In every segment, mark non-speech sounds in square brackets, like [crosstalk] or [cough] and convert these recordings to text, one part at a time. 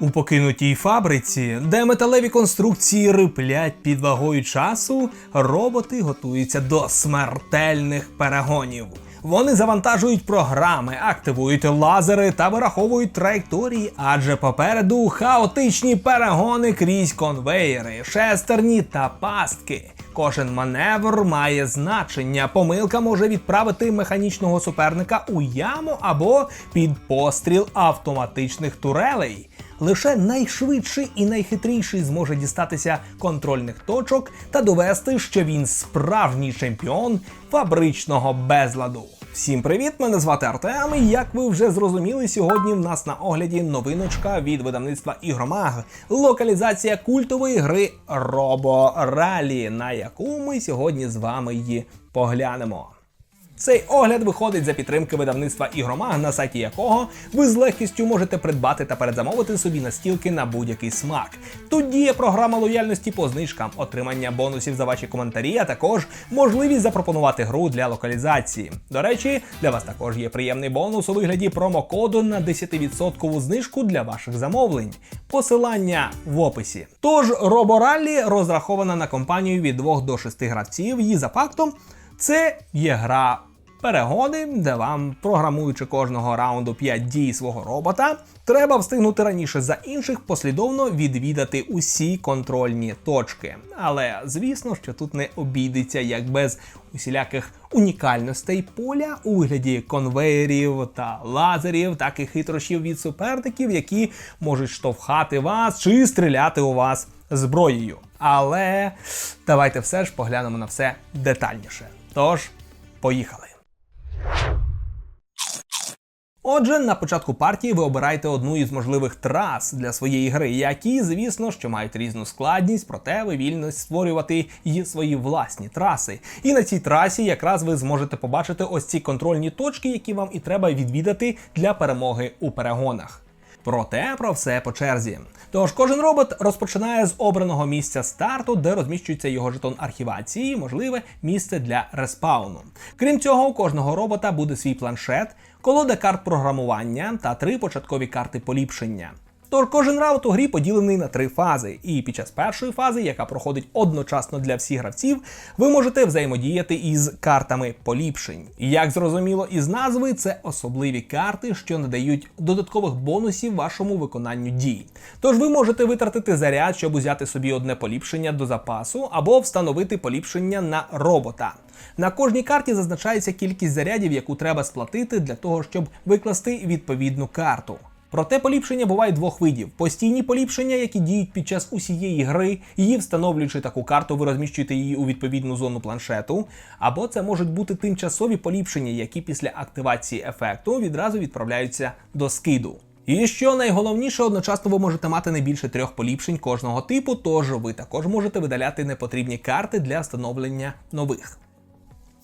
У покинутій фабриці, де металеві конструкції риплять під вагою часу, роботи готуються до смертельних перегонів. Вони завантажують програми, активують лазери та вираховують траєкторії, адже попереду хаотичні перегони крізь конвеєри, шестерні та пастки. Кожен маневр має значення. Помилка може відправити механічного суперника у яму або під постріл автоматичних турелей. Лише найшвидший і найхитріший зможе дістатися контрольних точок та довести, що він справжній чемпіон фабричного безладу. Всім привіт! Мене звати Артем. І як ви вже зрозуміли, сьогодні в нас на огляді новиночка від видавництва Ігромаг. Локалізація культової гри Робо Ралі, на яку ми сьогодні з вами її поглянемо. Цей огляд виходить за підтримки видавництва Ігромаг, на сайті якого ви з легкістю можете придбати та передзамовити собі настілки на будь-який смак. Тут діє програма лояльності по знижкам, отримання бонусів за ваші коментарі, а також можливість запропонувати гру для локалізації. До речі, для вас також є приємний бонус у вигляді промокоду на 10% знижку для ваших замовлень. Посилання в описі. Тож Робораллі розрахована на компанію від 2 до 6 гравців. І за фактом це є гра перегони, де вам, програмуючи кожного раунду 5 дій свого робота, треба встигнути раніше за інших послідовно відвідати усі контрольні точки. Але звісно, що тут не обійдеться як без усіляких унікальностей поля у вигляді конвеєрів та лазерів, так і хитрощів від суперників, які можуть штовхати вас чи стріляти у вас зброєю. Але давайте все ж поглянемо на все детальніше. Тож, поїхали. Отже, на початку партії ви обираєте одну із можливих трас для своєї гри, які, звісно, що мають різну складність, проте ви вільно створювати її свої власні траси. І на цій трасі якраз ви зможете побачити ось ці контрольні точки, які вам і треба відвідати для перемоги у перегонах. Проте про все по черзі. Тож кожен робот розпочинає з обраного місця старту, де розміщується його жетон архівації, можливе місце для респауну. Крім цього, у кожного робота буде свій планшет, колода карт програмування та три початкові карти поліпшення. Тож кожен раунд у грі поділений на три фази, і під час першої фази, яка проходить одночасно для всіх гравців, ви можете взаємодіяти із картами поліпшень. Як зрозуміло із назви, це особливі карти, що надають додаткових бонусів вашому виконанню дій. Тож ви можете витратити заряд, щоб узяти собі одне поліпшення до запасу, або встановити поліпшення на робота. На кожній карті зазначається кількість зарядів, яку треба сплатити для того, щоб викласти відповідну карту. Проте поліпшення буває двох видів: постійні поліпшення, які діють під час усієї гри, її встановлюючи таку карту, ви розміщуєте її у відповідну зону планшету. Або це можуть бути тимчасові поліпшення, які після активації ефекту відразу відправляються до скиду. І що найголовніше, одночасно ви можете мати не більше трьох поліпшень кожного типу, тож ви також можете видаляти непотрібні карти для встановлення нових.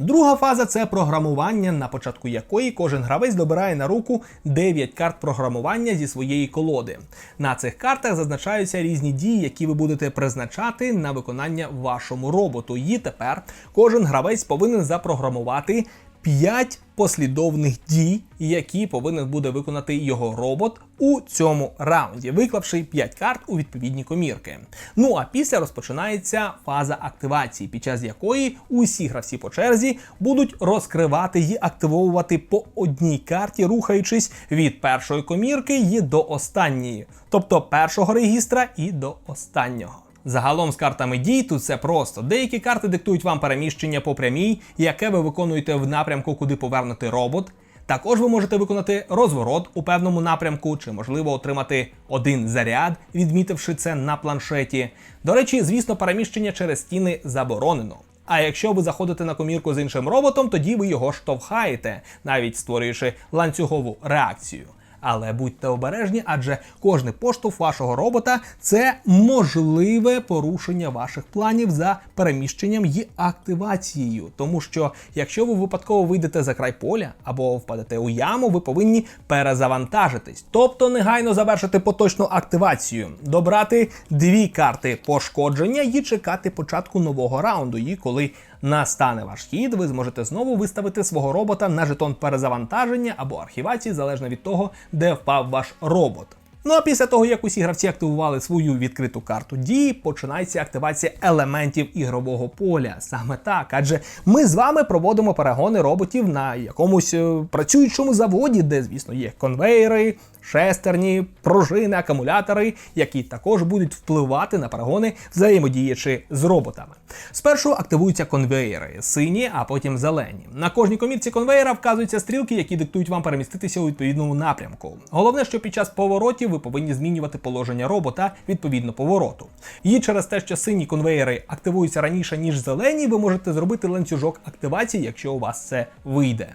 Друга фаза це програмування, на початку якої кожен гравець добирає на руку 9 карт програмування зі своєї колоди. На цих картах зазначаються різні дії, які ви будете призначати на виконання вашому роботу. І тепер кожен гравець повинен запрограмувати 5 послідовних дій, які повинен буде виконати його робот у цьому раунді, виклавши 5 карт у відповідні комірки. Ну а після розпочинається фаза активації, під час якої усі гравці по черзі будуть розкривати і активовувати по одній карті, рухаючись від першої комірки і до останньої, тобто першого регістра і до останнього. Загалом з картами дій тут все просто. Деякі карти диктують вам переміщення по прямій, яке ви виконуєте в напрямку, куди повернути робот. Також ви можете виконати розворот у певному напрямку, чи можливо отримати один заряд, відмітивши це на планшеті. До речі, звісно, переміщення через стіни заборонено. А якщо ви заходите на комірку з іншим роботом, тоді ви його штовхаєте, навіть створюючи ланцюгову реакцію. Але будьте обережні, адже кожний поштовх вашого робота це можливе порушення ваших планів за переміщенням і активацією. Тому що якщо ви випадково вийдете за край поля або впадете у яму, ви повинні перезавантажитись, тобто негайно завершити поточну активацію, добрати дві карти пошкодження і чекати початку нового раунду. І коли настане ваш хід, ви зможете знову виставити свого робота на жетон перезавантаження або архівації, залежно від того, де впав ваш робот. Ну а після того, як усі гравці активували свою відкриту карту дії, починається активація елементів ігрового поля. Саме так, адже ми з вами проводимо перегони роботів на якомусь е, працюючому заводі, де, звісно, є конвейери, шестерні, пружини, акумулятори, які також будуть впливати на перегони, взаємодіячи з роботами. Спершу активуються конвейери сині, а потім зелені. На кожній комірці конвейера вказуються стрілки, які диктують вам переміститися у відповідному напрямку. Головне, що під час поворотів ви повинні змінювати положення робота відповідно повороту. І через те, що сині конвейери активуються раніше ніж зелені, ви можете зробити ланцюжок активації, якщо у вас це вийде.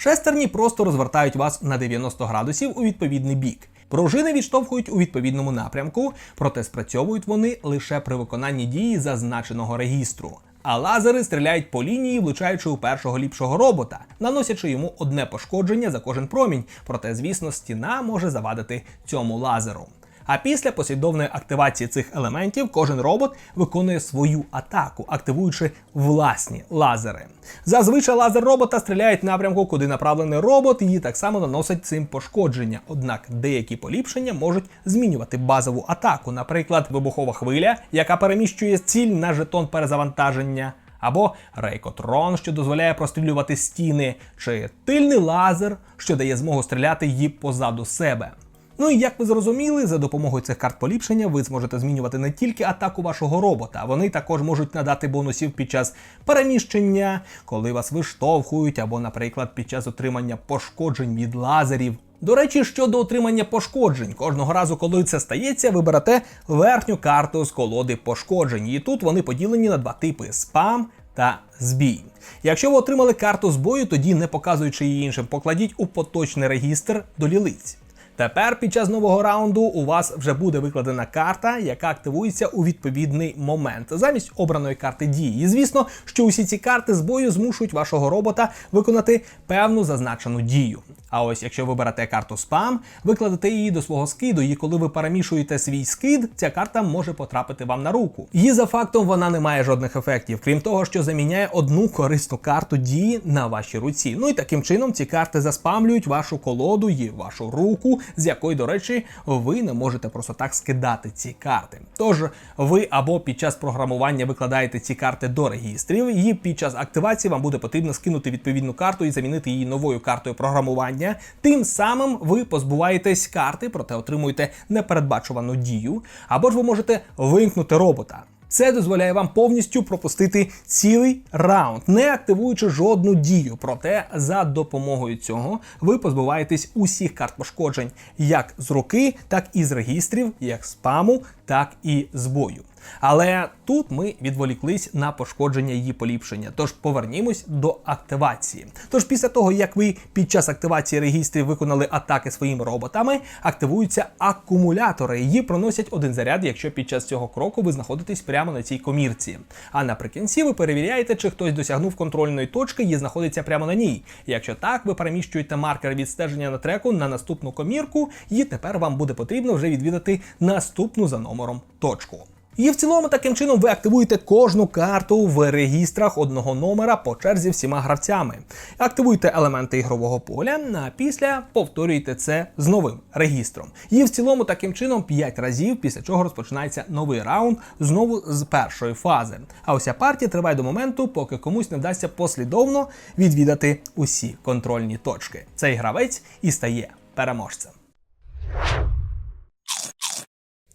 Шестерні просто розвертають вас на 90 градусів у відповідний бік. Пружини відштовхують у відповідному напрямку, проте спрацьовують вони лише при виконанні дії зазначеного регістру. А лазери стріляють по лінії, влучаючи у першого ліпшого робота, наносячи йому одне пошкодження за кожен промінь. Проте, звісно, стіна може завадити цьому лазеру. А після послідовної активації цих елементів кожен робот виконує свою атаку, активуючи власні лазери. Зазвичай лазер робота стріляє в напрямку, куди направлений робот, і так само наносить цим пошкодження. Однак деякі поліпшення можуть змінювати базову атаку, наприклад, вибухова хвиля, яка переміщує ціль на жетон перезавантаження. Або рейкотрон, що дозволяє прострілювати стіни, чи тильний лазер, що дає змогу стріляти її позаду себе. Ну і як ви зрозуміли, за допомогою цих карт поліпшення ви зможете змінювати не тільки атаку вашого робота, вони також можуть надати бонусів під час переміщення, коли вас виштовхують, або, наприклад, під час отримання пошкоджень від лазерів. До речі, щодо отримання пошкоджень, кожного разу, коли це стається, ви берете верхню карту з колоди пошкоджень. І тут вони поділені на два типи спам та збій. Якщо ви отримали карту збою, тоді не показуючи її іншим, покладіть у поточний регістр до лілиць. Тепер під час нового раунду у вас вже буде викладена карта, яка активується у відповідний момент замість обраної карти дії. І звісно, що усі ці карти з бою змушують вашого робота виконати певну зазначену дію. А ось якщо ви берете карту спам, викладете її до свого скиду, і коли ви перемішуєте свій скид, ця карта може потрапити вам на руку. І за фактом вона не має жодних ефектів, крім того, що заміняє одну корисну карту дії на вашій руці. Ну і таким чином ці карти заспамлюють вашу колоду і вашу руку, з якої, до речі, ви не можете просто так скидати ці карти. Тож ви або під час програмування викладаєте ці карти до регістрів, і під час активації вам буде потрібно скинути відповідну карту і замінити її новою картою програмування. Тим самим ви позбуваєтесь карти, проте отримуєте непередбачувану дію, або ж ви можете вимкнути робота. Це дозволяє вам повністю пропустити цілий раунд, не активуючи жодну дію. Проте за допомогою цього ви позбуваєтесь усіх карт пошкоджень, як з руки, так і з регістрів, як спаму, так і з бою. Але тут ми відволіклись на пошкодження її поліпшення. Тож повернімось до активації. Тож після того, як ви під час активації регістрів виконали атаки своїми роботами, активуються акумулятори. Її проносять один заряд, якщо під час цього кроку ви знаходитесь прямо на цій комірці. А наприкінці ви перевіряєте, чи хтось досягнув контрольної точки і знаходиться прямо на ній. Якщо так, ви переміщуєте маркер відстеження на треку на наступну комірку, і тепер вам буде потрібно вже відвідати наступну за номером точку. І в цілому таким чином ви активуєте кожну карту в регістрах одного номера по черзі всіма гравцями. Активуєте елементи ігрового поля, а після повторюєте це з новим регістром. І в цілому таким чином 5 разів, після чого розпочинається новий раунд знову з першої фази. А уся партія триває до моменту, поки комусь не вдасться послідовно відвідати усі контрольні точки. Цей гравець і стає переможцем.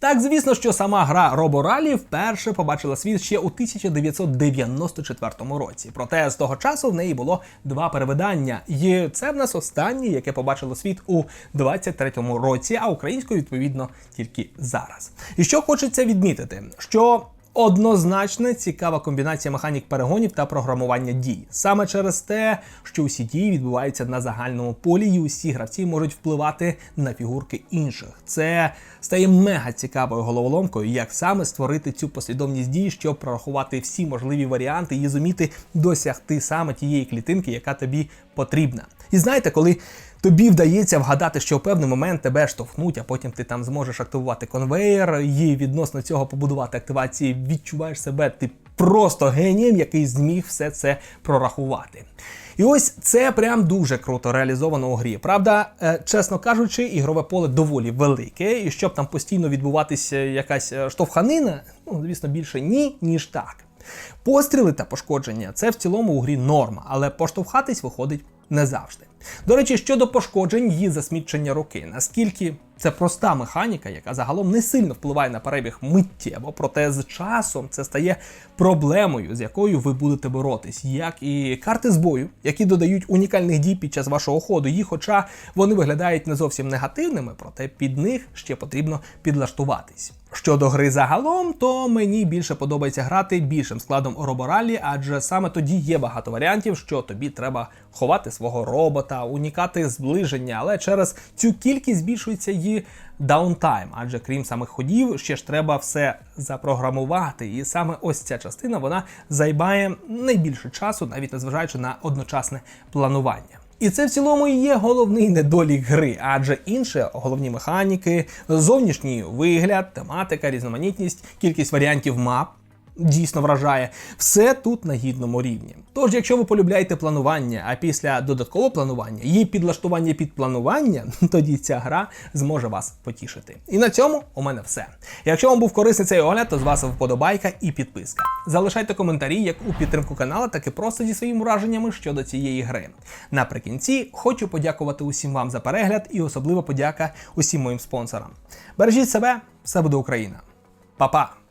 Так, звісно, що сама гра Роборалі вперше побачила світ ще у 1994 році. Проте з того часу в неї було два перевидання. І це в нас останнє, яке побачило світ у 23-му році, а українською відповідно тільки зараз. І що хочеться відмітити, що Однозначно цікава комбінація механік перегонів та програмування дій. Саме через те, що усі дії відбуваються на загальному полі, і усі гравці можуть впливати на фігурки інших. Це стає мега цікавою головоломкою, як саме створити цю послідовність дій, щоб прорахувати всі можливі варіанти і зуміти досягти саме тієї клітинки, яка тобі потрібна. І знаєте, коли тобі вдається вгадати, що в певний момент тебе штовхнуть, а потім ти там зможеш активувати конвейер і відносно цього побудувати активації, відчуваєш себе ти просто генієм, який зміг все це прорахувати. І ось це прям дуже круто реалізовано у грі. Правда, е, чесно кажучи, ігрове поле доволі велике, і щоб там постійно відбуватися якась е, штовханина, ну звісно, більше ні, ніж так. Постріли та пошкодження це в цілому у грі норма, але поштовхатись виходить не завжди. До речі, щодо пошкоджень і засмічення руки, наскільки це проста механіка, яка загалом не сильно впливає на перебіг миттєво, проте з часом це стає проблемою, з якою ви будете боротись, як і карти з бою, які додають унікальних дій під час вашого ходу. І хоча вони виглядають не зовсім негативними, проте під них ще потрібно підлаштуватись. Щодо гри загалом, то мені більше подобається грати більшим складом роборалі, адже саме тоді є багато варіантів, що тобі треба ховати свого робота, унікати зближення, але через цю кількість збільшується і даунтайм, адже крім самих ходів, ще ж треба все запрограмувати. І саме ось ця частина вона займає найбільше часу, навіть незважаючи на одночасне планування. І це в цілому і є головний недолік гри, адже інше головні механіки, зовнішній вигляд, тематика, різноманітність, кількість варіантів мап. Дійсно вражає все тут на гідному рівні. Тож, якщо ви полюбляєте планування, а після додаткового планування є підлаштування під планування, [laughs] тоді ця гра зможе вас потішити. І на цьому у мене все. Якщо вам був корисний цей огляд, то з вас вподобайка і підписка. Залишайте коментарі як у підтримку каналу, так і просто зі своїми враженнями щодо цієї гри. Наприкінці хочу подякувати усім вам за перегляд і особливо подяка усім моїм спонсорам. Бережіть себе, все буде Україна. Па-па!